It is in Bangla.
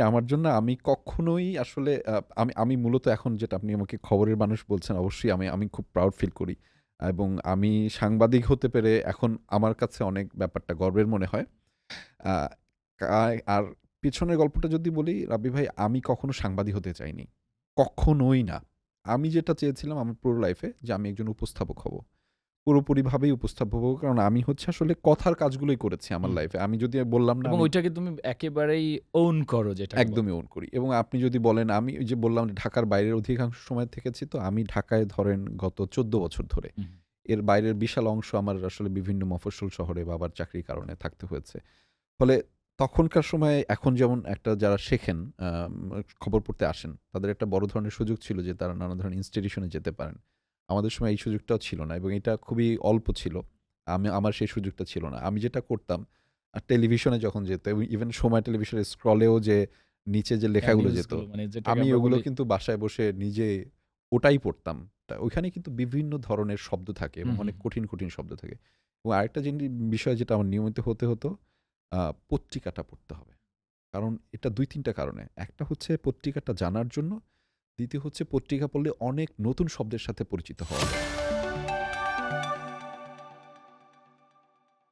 আমার জন্য আমি কখনোই আসলে আমি আমি মূলত এখন যেটা আপনি আমাকে খবরের মানুষ বলছেন, অবশ্যই আমি আমি খুব প্রাউড ফিল করি। এবং আমি সাংবাদিক হতে পেরে এখন আমার কাছে অনেক ব্যাপারটা গর্বের মনে হয়। আর পেছনের গল্পটা যদি বলি রাবি ভাই, আমি কখনো সাংবাদিক হতে চাইনি। কখনোই না। আমি যেটা চেয়েছিলাম আমার পুরো লাইফে যে আমি একজন উপস্থাপক হব। পুরোপুরিভাবেই উপস্থাপক হব। কারণ আমি হচ্ছে আসলে কথার কাজগুলোই করেছি আমার লাইফে। আমি যদি বললাম না এবং ওইটাকে তুমি একেবারেই ওন করো বলে। একদমই ওন করি। এবং আপনি যদি বলেন আমি ওই যে বললাম ঢাকার বাইরের অধিকাংশ সময় থেকেছি তো আমি ঢাকায় ধরেন গত ১৪ বছর ধরে। এর বাইরের বিশাল অংশ আমার আসলে বিভিন্ন মফস্বল শহরে বাবার চাকরির কারণে থাকতে হয়েছে। ফলে তখনকার সময়ে এখন যেমন একটা যারা শেখেন খবর পড়তে আসেন, তাদের একটা বড় ধরনের সুযোগ ছিল যে তারা নানা ধরনের ইনস্টিটিউশনে যেতে পারেন। আমাদের সময় এই সুযোগটাও ছিল না এবং এটা খুবই অল্প ছিল। আমি আমার সেই সুযোগটা ছিল না। আমি যেটা করতাম টেলিভিশনে যখন যেত এবং ইভেন সময় টেলিভিশনের স্ক্রলেও যে নিচে যে হ্যাঁ, লেখাগুলো যেত, মানে আমি ওগুলো কিন্তু বাসায় বসে নিজে ওটাই পড়তাম। তা ওইখানে কিন্তু বিভিন্ন ধরনের শব্দ থাকে এবং অনেক কঠিন, কঠিন শব্দ থাকে। এবং আরেকটা জিনিস বিষয় যেটা আমার নিয়মিত হতে হতো, পত্রিকাটা পড়তে হবে। কারণ এটা দুই তিনটা কারণে। একটা হচ্ছে পত্রিকাটা জানার জন্য, দ্বিতীয় হচ্ছে পত্রিকা পড়লে অনেক নতুন শব্দের সাথে পরিচিত হওয়া যায়।